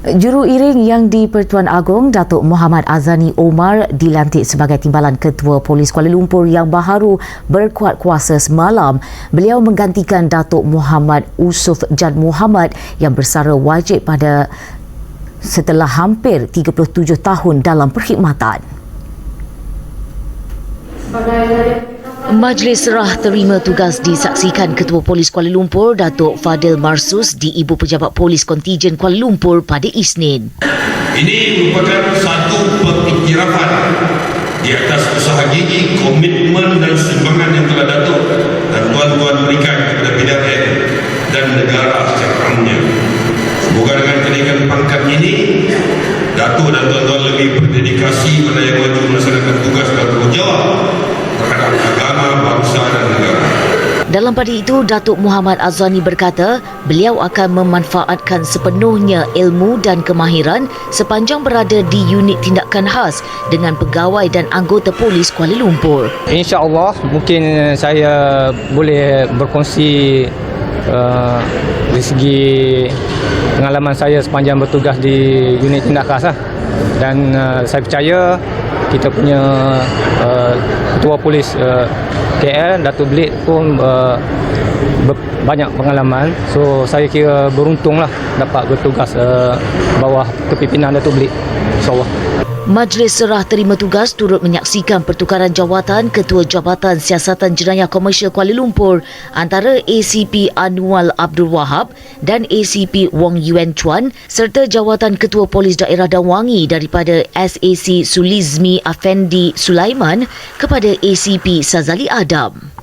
Juru iring yang di Pertuan Agong Datuk Muhammad Azani Omar dilantik sebagai Timbalan Ketua Polis Kuala Lumpur yang baharu berkuat kuasa semalam. Beliau menggantikan Datuk Muhammad Usuf Jad Muhammad yang bersara wajib pada setelah hampir 37 tahun dalam perkhidmatan. Majlis serah terima tugas disaksikan Ketua Polis Kuala Lumpur Datuk Fadil Marsus di Ibu Pejabat Polis Kontijen Kuala Lumpur pada Isnin. Ini merupakan satu pengiktirafan di atas usaha gigi, komitmen dan sumbangan yang telah Datuk dan tuan-tuan berikan kepada PDRN dan negara secara umumnya. Semoga dengan kenaikan pangkat ini, Datuk dan tuan-tuan lebih berdedikasi maju melaksanakan tugas dan tanggungjawab terhadap agama, bangsa dan negara. Dalam pada itu, Datuk Muhammad Azani berkata, beliau akan memanfaatkan sepenuhnya ilmu dan kemahiran sepanjang berada di unit tindakan khas dengan pegawai dan anggota polis Kuala Lumpur. InsyaAllah mungkin saya boleh berkongsi uh, dari segi pengalaman saya sepanjang bertugas di unit tindak khas lah. Dan uh, saya percaya kita punya uh, ketua polis uh, KL Datuk Blid pun uh, banyak pengalaman. So saya kira beruntung lah dapat bertugas uh, bawah kepimpinan Datuk Blid insyaAllah. Majlis Serah Terima Tugas turut menyaksikan pertukaran jawatan Ketua Jabatan Siasatan Jenayah Komersial Kuala Lumpur antara ACP Anwal Abdul Wahab dan ACP Wong Yuen Chuan serta jawatan Ketua Polis Daerah Dan Wangi daripada SAC Sulizmi Afendi Sulaiman kepada ACP Sazali Adam.